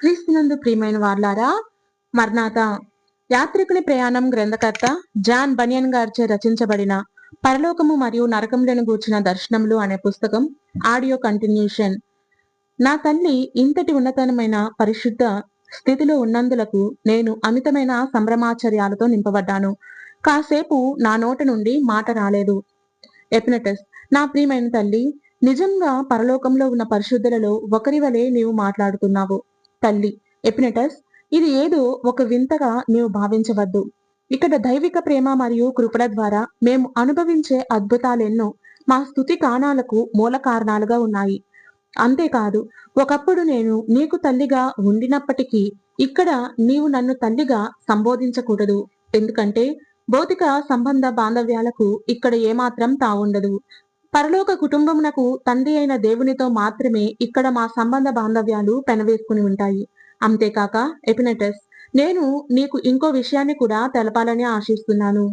క్రీస్తునందు ప్రియమైన వార్లారా మర్నాథ యాత్రికుని ప్రయాణం గ్రంథకర్త జాన్ బనియన్ గారిచే రచించబడిన పరలోకము మరియు నరకములను గూర్చిన దర్శనములు అనే పుస్తకం ఆడియో కంటిన్యూషన్. నా తల్లి ఇంతటి ఉన్నతమైన పరిశుద్ధ స్థితిలో ఉన్నందులకు నేను అమితమైన సంభ్రమాచర్యాలతో నింపబడ్డాను. కాసేపు నా నోట నుండి మాట రాలేదు. ఎపినటస్ నా ప్రియమైన తల్లి నిజంగా పరలోకంలో ఉన్న పరిశుద్ధులలో ఒకరి వలె నీవు మాట్లాడుతున్నావు. తల్లి. ఎపినటస్ ఇది ఏదో ఒక వింతగా నీవు భావించవద్దు. ఇక్కడ దైవిక ప్రేమ మరియు కృపల ద్వారా మేము అనుభవించే అద్భుతాలెన్నో మా స్థుతి కాణాలకు మూల కారణాలుగా ఉన్నాయి. అంతేకాదు ఒకప్పుడు నేను నీకు తల్లిగా ఉండినప్పటికీ ఇక్కడ నీవు నన్ను తల్లిగా సంబోధించకూడదు. ఎందుకంటే భౌతిక సంబంధ బాంధవ్యాలకు ఇక్కడ ఏమాత్రం తావుండదు. పరలోక కుటుంబమునకు తండ్రి అయిన దేవునితో మాత్రమే ఇక్కడ మా సంబంధ బాంధవ్యాలు పెనవేసుకుని ఉంటాయి. అంతేకాక ఎపినటస్ నేను నీకు ఇంకో విషయాన్ని కూడా తెలపాలని ఆశిస్తున్నాను.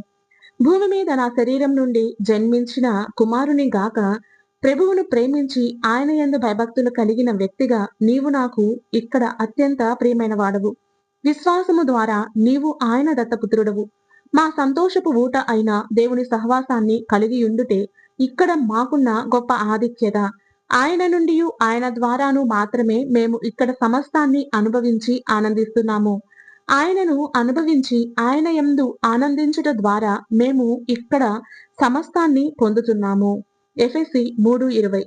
భూమి మీద నా శరీరం నుండి జన్మించిన కుమారుని గాక ప్రభువును ప్రేమించి ఆయన ఎందు భయభక్తులు కలిగిన వ్యక్తిగా నీవు నాకు ఇక్కడ అత్యంత ప్రియమైన వాడవు. విశ్వాసము ద్వారా నీవు ఆయన దత్తపుత్రుడవు. మా సంతోషపు ఊట అయిన దేవుని సహవాసాన్ని కలిగి ఉండుటే ఇక్కడ మాకున్న గొప్ప ఆధిక్యత. ఆయన నుండి ఆయన ద్వారాను మాత్రమే మేము ఇక్కడ సమస్తాన్ని అనుభవించి ఆనందిస్తున్నాము. ఆయనను అనుభవించి ఆయన ఎందు ఆనందించుట ద్వారా మేము ఇక్కడ సమస్తాన్ని పొందుతున్నాము. ఎఫ్ఎసి మూడు ఇరవై.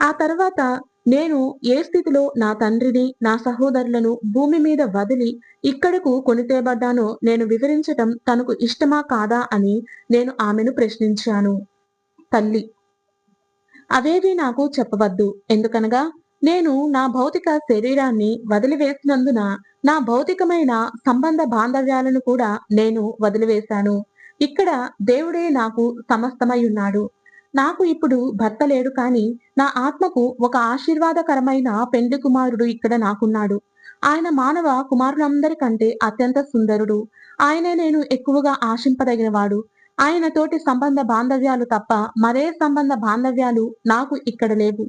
ఆ తర్వాత నేను ఏ స్థితిలో నా తండ్రిని నా సహోదరులను భూమి మీద వదిలి ఇక్కడకు కొనితేబడ్డానో నేను వివరించటం తనకు ఇష్టమా కాదా అని నేను ఆమెను ప్రశ్నించాను. తల్లి. అవేవి నాకు చెప్పవద్దు. ఎందుకనగా నేను నా భౌతిక శరీరాన్ని వదిలివేసినందున నా భౌతికమైన సంబంధ బాంధవ్యాలను కూడా నేను వదిలివేశాను. ఇక్కడ దేవుడే నాకు సమస్తమై ఉన్నాడు. నాకు ఇప్పుడు భర్త లేడు కాని నా ఆత్మకు ఒక ఆశీర్వాదకరమైన పెండ్లి కుమారుడు ఇక్కడ నాకున్నాడు. ఆయన మానవ కుమారులందరికంటే అత్యంత సుందరుడు. ఆయనే నేను ఎక్కువగా ఆశింపదగినవాడు. ఆయన తోటి సంబంధ బాంధవ్యాలు తప్ప మరే సంబంధ బాంధవ్యాలు నాకు ఇక్కడ లేవు.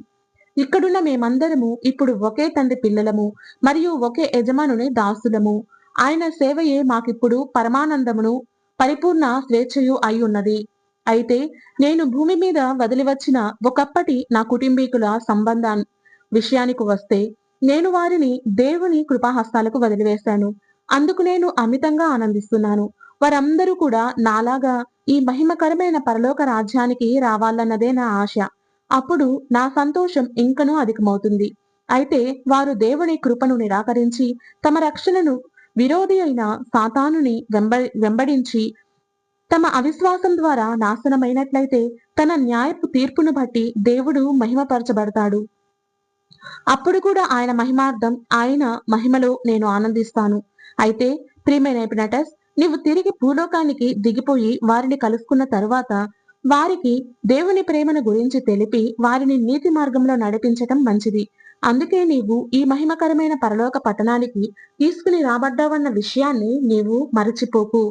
ఇక్కడున్న మేమందరము ఇప్పుడు ఒకే తండ్రి పిల్లలము మరియు ఒకే యజమానుని దాసులము. ఆయన సేవయే మాకిప్పుడు పరమానందమును పరిపూర్ణ స్వేచ్ఛయు అయి ఉన్నది అయితే నేను భూమి మీద వదిలి వచ్చిన ఒకప్పటి నా కుటుంబీకుల సంబంధం విషయానికి వస్తే నేను వారిని దేవుని కృపాహస్తాలకు వదిలివేశాను. అందుకు నేను అమితంగా ఆనందిస్తున్నాను. వారందరూ కూడా నాలాగా ఈ మహిమకరమైన పరలోక రాజ్యానికి రావాలన్నదే నా ఆశ. అప్పుడు నా సంతోషం ఇంకనూ అధికమవుతుంది. అయితే వారు దేవుని కృపను నిరాకరించి తమ రక్షణను విరోధి అయిన సాతానుని వెంబ వెంబడించి తమ అవిశ్వాసం ద్వారా నాశనమైనట్లయితే తన న్యాయపు తీర్పును బట్టి దేవుడు మహిమపరచబడతాడు. అప్పుడు కూడా ఆయన మహిమార్థం ఆయన మహిమలో నేను ఆనందిస్తాను. అయితే ప్రియమైన ఎపినటస్ నీవు తిరిగి భూలోకానికి దిగిపోయి వారిని కలుసుకున్న తరువాత వారికి దేవుని ప్రేమను గురించి తెలిపి వారిని నీతి మార్గంలో నడిపించటం మంచిది. అందుకే నీవు ఈ మహిమకరమైన పరలోక పట్టణానికి తీసుకుని రాబడ్డావన్న విషయాన్ని నీవు మరచిపోకు.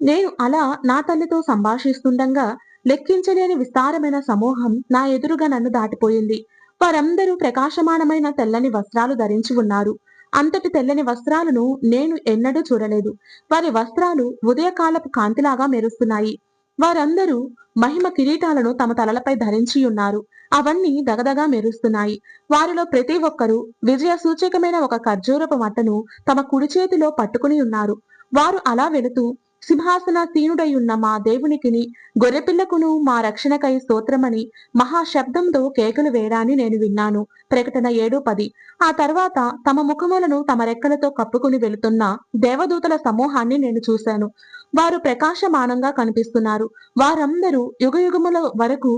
నేను అలా నా తల్లితో సంభాషిస్తుండగా లెక్కించలేని విస్తారమైన సమూహం నా ఎదురుగా నన్ను దాటిపోయింది. వారందరూ ప్రకాశమానమైన తెల్లని వస్త్రాలు ధరించి ఉన్నారు. అంతటి తెల్లని వస్త్రాలను నేను ఎన్నడూ చూడలేదు. వారి వస్త్రాలు ఉదయకాలపు కాంతిలాగా మెరుస్తున్నాయి. వారందరూ మహిమ కిరీటాలను తమ తలలపై ధరించి ఉన్నారు. అవన్నీ దగదగా మెరుస్తున్నాయి. వారిలో ప్రతి ఒక్కరూ విజయ సూచకమైన ఒక ఖర్జూరపు మట్టను తమ కుడి చేతిలో పట్టుకుని ఉన్నారు. వారు అలా వెళుతూ సింహాసన మా దేవునికిని గొర్రెపిల్లకును మా రక్షణకై స్తోత్రమని మహాశబ్దంతో కేకలు వేయడాన్ని నేను విన్నాను. ప్రకటన ఏడు పది. ఆ తర్వాత తమ ముఖములను తమ రెక్కలతో కప్పుకుని వెళుతున్న దేవదూతల సమూహాన్ని నేను చూశాను. వారు ప్రకాశమానంగా కనిపిస్తున్నారు. వారందరూ యుగయుగముల వరకు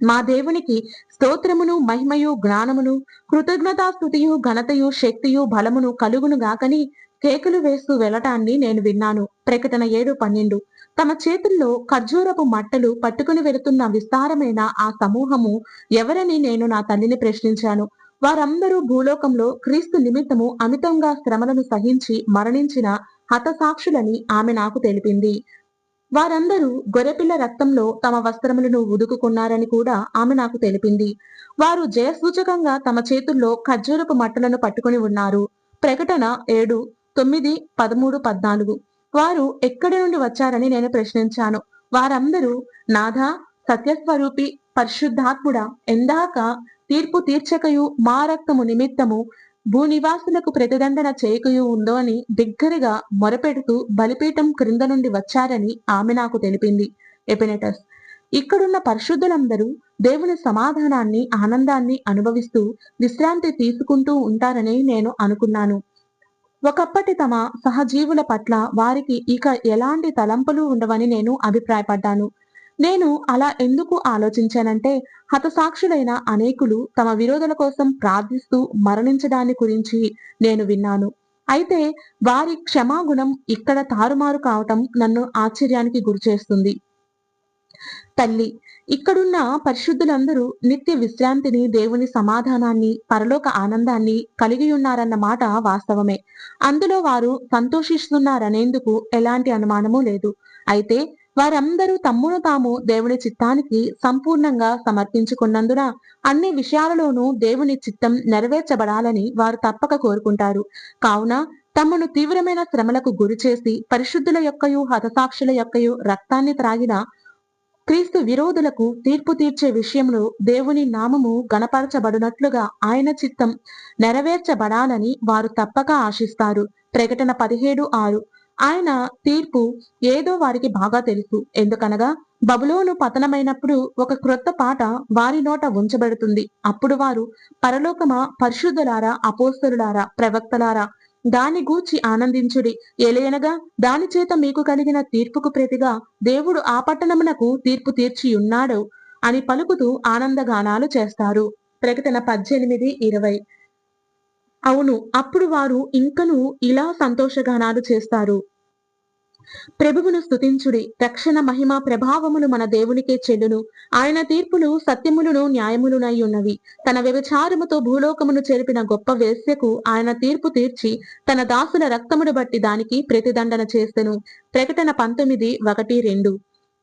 మా దేవునికి స్తోత్రమును మహిమయు జ్ఞానమును కృతజ్ఞతాస్థుతియు ఘనతయు శక్తియు బలమును కలుగును గాకని కేకులు వేస్తూ వెళ్ళటాన్ని నేను విన్నాను. ప్రకటన ఏడు పన్నెండు. తమ చేతుల్లో ఖర్జూరపు మట్టలు పట్టుకుని వెళుతున్న విస్తారమైన ఆ సమూహము ఎవరని నేను నా తల్లిని ప్రశ్నించాను. వారందరూ భూలోకంలో క్రీస్తు నిమిత్తము అమితంగా శ్రమలను సహించి మరణించిన హతసాక్షులని ఆమె నాకు తెలిపింది. వారందరూ గొర్రెపిల్ల రక్తంలో తమ వస్త్రములను ఉదుకుకున్నారని కూడా ఆమె నాకు తెలిపింది. వారు జయసూచకంగా తమ చేతుల్లో ఖర్జూరపు మట్టలను పట్టుకుని ఉన్నారు. ప్రకటన ఏడు. తొమ్మిది పదమూడు పద్నాలుగు. వారు ఎక్కడి నుండి వచ్చారని నేను ప్రశ్నించాను. వారందరూ నాథ సత్యస్వరూపి పరిశుద్ధాత్ముడా ఎందాక తీర్పు తీర్చకయు మా రక్తము నిమిత్తము భూనివాసులకు ప్రతిదండన చేయకయు ఉందో అని బిగ్గరగా మొరపెడుతూ బలిపీఠం క్రింద నుండి వచ్చారని ఆమె నాకు తెలిపింది. ఎపినెటస్. ఇక్కడున్న పరిశుద్ధులందరూ దేవుని సమాధానాన్ని ఆనందాన్ని అనుభవిస్తూ విశ్రాంతి తీసుకుంటూ ఉంటారని నేను అనుకున్నాను. ఒకప్పటి తమ సహజీవుల పట్ల వారికి ఇక ఎలాంటి తలంపులు ఉండవని నేను అభిప్రాయపడ్డాను. నేను అలా ఎందుకు ఆలోచించానంటే హతసాక్షులైన అనేకులు తమ విరోధుల కోసం ప్రార్థిస్తూ మరణించడాన్ని గురించి నేను విన్నాను. అయితే వారి క్షమాగుణం ఇక్కడ తారుమారు కావటం నన్ను ఆశ్చర్యానికి గురిచేస్తుంది. తల్లి ఇక్కడున్న పరిశుద్ధులందరూ నిత్య విశ్రాంతిని దేవుని సమాధానాన్ని పరలోక ఆనందాన్ని కలిగి ఉన్నారన్న మాట వాస్తవమే. అందులో వారు సంతోషిస్తున్నారనేందుకు ఎలాంటి అనుమానమూ లేదు. అయితే వారందరూ తమ్మును తాము దేవుని చిత్తానికి సంపూర్ణంగా సమర్పించుకున్నందున అన్ని విషయాలలోనూ దేవుని చిత్తం నెరవేర్చబడాలని వారు తప్పక కోరుకుంటారు. కావున తమను తీవ్రమైన శ్రమలకు గురి చేసి పరిశుద్ధుల యొక్కయు హతసాక్షుల యొక్కయు రక్తాన్ని త్రాగిన క్రీస్తు విరోధులకు తీర్పు తీర్చే విషయంలో దేవుని నామము గణపరచబడినట్లుగా ఆయన చిత్తం నెరవేర్చబడాలని వారు తప్పక ఆశిస్తారు. ప్రకటన పదిహేడు ఆరు. ఆయన తీర్పు ఏదో వారికి బాగా తెలుసు. ఎందుకనగా బబులోను పతనమైనప్పుడు ఒక క్రొత్త పాట వారి నోట ఉంచబడుతుంది. అప్పుడు వారు పరలోకమా పరిశుద్ధులారా అపోస్తరులారా ప్రవక్తలారా దాని గూర్చి ఆనందించుడి. ఎలయనగా దాని చేత మీకు కలిగిన తీర్పుకు ప్రతిగా దేవుడు ఆ పట్టణమునకు తీర్పు తీర్చియున్నాడు అని పలుకుతూ ఆనందగానాలు చేస్తారు. ప్రకటన పద్దెనిమిది ఇరవై. అవును అప్పుడు వారు ఇంకను ఇలా సంతోషగానాలు చేస్తారు. ప్రభువును స్థుతించుడి రక్షణ మహిమ ప్రభావములు మన దేవునికే చెల్లును ఆయన తీర్పులు సత్యములను న్యాయములునై ఉన్నవి. తన వ్యభిచారముతో భూలోకమును చెరిపిన గొప్ప వేశ్యకు ఆయన తీర్పు తీర్చి తన దాసుల రక్తమును బట్టి దానికి ప్రతిదండన చేస్తెను. ప్రకటన పంతొమ్మిది ఒకటి రెండు.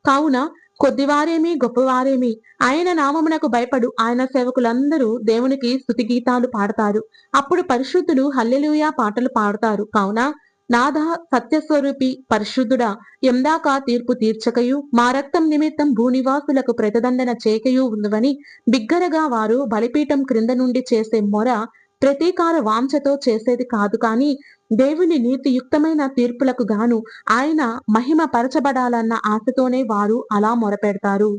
కావున కొద్దివారేమి గొప్పవారేమి? ఆయన నామమునకు భయపడు ఆయన సేవకులందరూ దేవునికి స్థుతి గీతాలు పాడతారు. అప్పుడు పరిశుద్ధులు హల్లెలూయా పాటలు పాడతారు. కావున నాథ సత్యస్వరూపి పరిశుద్ధుడా ఎందాక తీర్పు తీర్చకయు మా రక్తం నిమిత్తం భూనివాసులకు ప్రతిదండన చేకయు ఉందని బిగ్గరగా వారు బలిపీఠం క్రింద నుండి చేసే మొర ప్రతీకార వాంఛతో చేసేది కాదు కాని దేవుని నీతియుక్తమైన తీర్పులకు గాను ఆయన మహిమ పరచబడాలన్న ఆశతోనే వారు అలా మొరపెడతారు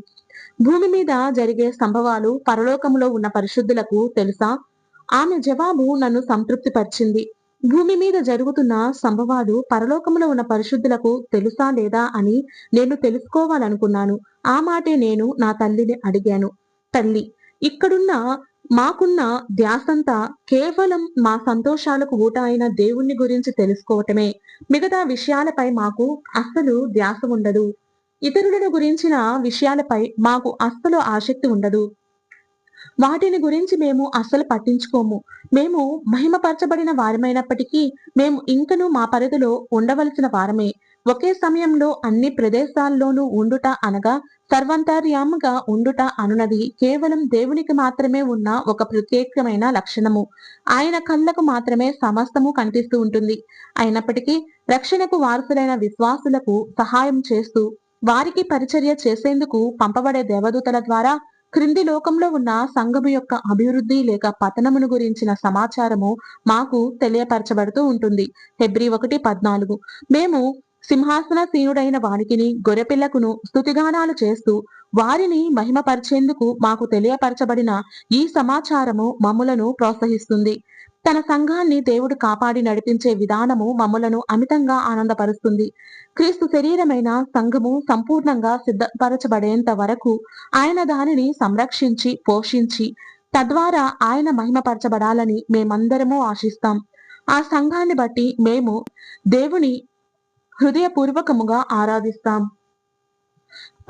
భూమి మీద జరిగే సంభవాలు పరలోకములో ఉన్న పరిశుద్ధులకు తెలుసా? ఆమె జవాబు నన్ను సంతృప్తిపరిచింది. భూమి మీద జరుగుతున్న సంభవాలు పరలోకములో ఉన్న పరిశుద్ధులకు తెలుసా లేదా అని నేను తెలుసుకోవాలనుకున్నాను. ఆ మాటే నేను నా తల్లిని అడిగాను. తల్లి ఇక్కడున్న మాకున్న ధ్యాసంతా కేవలం మా సంతోషాలకు ఊట అయిన దేవుణ్ణి గురించి తెలుసుకోవటమే. మిగతా విషయాలపై మాకు అస్సలు ధ్యాస ఉండదు ఇతరులను గురించిన విషయాలపై మాకు అస్సలు ఆసక్తి ఉండదు. వాటిని గురించి మేము అస్సలు పట్టించుకోము. మేము మహిమపరచబడిన వారమైనప్పటికీ మేము ఇంకనూ మా పరిధిలో ఉండవలసిన వారమే. ఒకే సమయంలో అన్ని ప్రదేశాల్లోనూ ఉండుట అనగా సర్వంతర్యాముగా ఉండుట అనునది కేవలం దేవునికి మాత్రమే ఉన్న ఒక ప్రత్యేకమైన లక్షణము. ఆయన కళ్ళకు మాత్రమే సమస్తము కనిపిస్తూ ఉంటుంది. అయినప్పటికీ రక్షణకు వారసులైన విశ్వాసులకు సహాయం చేస్తూ వారికి పరిచర్య చేసేందుకు పంపబడే దేవదూతల ద్వారా క్రింది లోకంలో ఉన్న సంఘము యొక్క అభివృద్ధి లేక పతనమును గురించిన సమాచారము మాకు తెలియపరచబడుతూ ఉంటుంది. హెబ్రి ఒకటి పద్నాలుగు. మేము సింహాసనసీనుడైన వానికిని గొర్రెపిల్లకును స్థుతిగానాలు చేస్తూ వారిని మహిమపరిచేందుకు మాకు తెలియపరచబడిన ఈ సమాచారము మమ్ములను ప్రోత్సహిస్తుంది. తన సంఘాన్ని దేవుడు కాపాడి నడిపించే విధానము మమ్మలను అమితంగా ఆనందపరుస్తుంది. క్రీస్తు శరీరమైన సంఘము సంపూర్ణంగా సిద్ధపరచబడేంత వరకు ఆయన దానిని సంరక్షించి పోషించి తద్వారా ఆయన మహిమపరచబడాలని మేమందరము ఆశిస్తాం. ఆ సంఘాన్ని బట్టి మేము దేవుని హృదయపూర్వకముగా ఆరాధిస్తాం.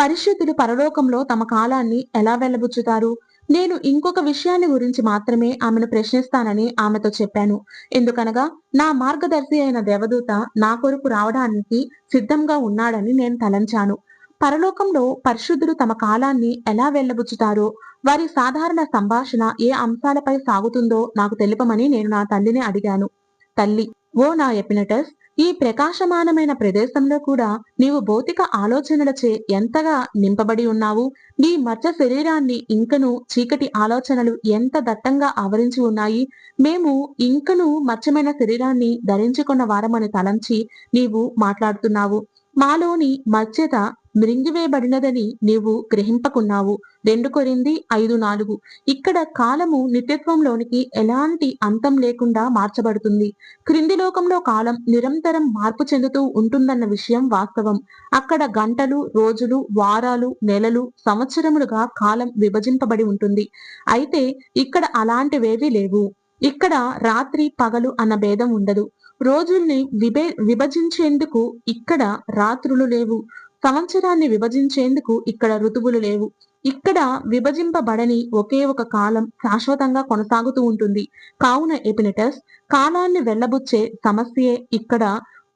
పరిశుద్ధులు పరలోకంలో తమ కాలాన్ని ఎలా వెళ్ళబుచ్చుతారు నేను ఇంకొక విషయాన్ని గురించి మాత్రమే ఆమెను ప్రశ్నిస్తానని ఆమెతో చెప్పాను. ఎందుకనగా నా మార్గదర్శి అయిన దేవదూత నా కొరకు రావడానికి సిద్ధంగా ఉన్నాడని నేను తలంచాను. పరలోకంలో పరిశుద్ధులు తమ కాలాన్ని ఎలా వెళ్ళబుచ్చుతారో వారి సాధారణ సంభాషణ ఏ అంశాలపై సాగుతుందో నాకు తెలుపమని నేను నా తల్లిని అడిగాను. తల్లి ఓ నా ఎపినటస్ ఈ ప్రకాశమానమైన ప్రదేశంలో కూడా నీవు భౌతిక ఆలోచనలచే ఎంతగా నింపబడి ఉన్నావు? నీ మధ్య శరీరాన్ని ఇంకను చీకటి ఆలోచనలు ఎంత దట్టంగా ఆవరించి ఉన్నాయి? మేము ఇంకను మచ్చమైన శరీరాన్ని ధరించుకున్న వారమని తలంచి నీవు మాట్లాడుతున్నావు. మాలోని మధ్యత మృంగివేయబడినదని నీవు గ్రహింపకున్నావు. రెండు కొరింది ఐదు నాలుగు. ఇక్కడ కాలము నిత్యత్వంలోనికి ఎలాంటి అంతం లేకుండా మార్చబడుతుంది. క్రింది లోకంలో కాలం నిరంతరం మార్పు చెందుతూ ఉంటుందన్న విషయం వాస్తవం. అక్కడ గంటలు రోజులు వారాలు నెలలు సంవత్సరములుగా కాలం విభజింపబడి ఉంటుంది. అయితే ఇక్కడ అలాంటివేవీ లేవు. ఇక్కడ రాత్రి పగలు అన్న భేదం ఉండదు. రోజుల్ని విభే విభజించేందుకు ఇక్కడ రాత్రులు లేవు. సంవత్సరాన్ని విభజించేందుకు ఇక్కడ ఋతువులు లేవు. ఇక్కడ విభజింపబడని ఒకే ఒక కాలం శాశ్వతంగా కొనసాగుతూ ఉంటుంది. కావున ఎపినెటస్ కాలాన్ని వెళ్ళబుచ్చే సమస్యే ఇక్కడ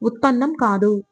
ఉత్పన్నం కాదు.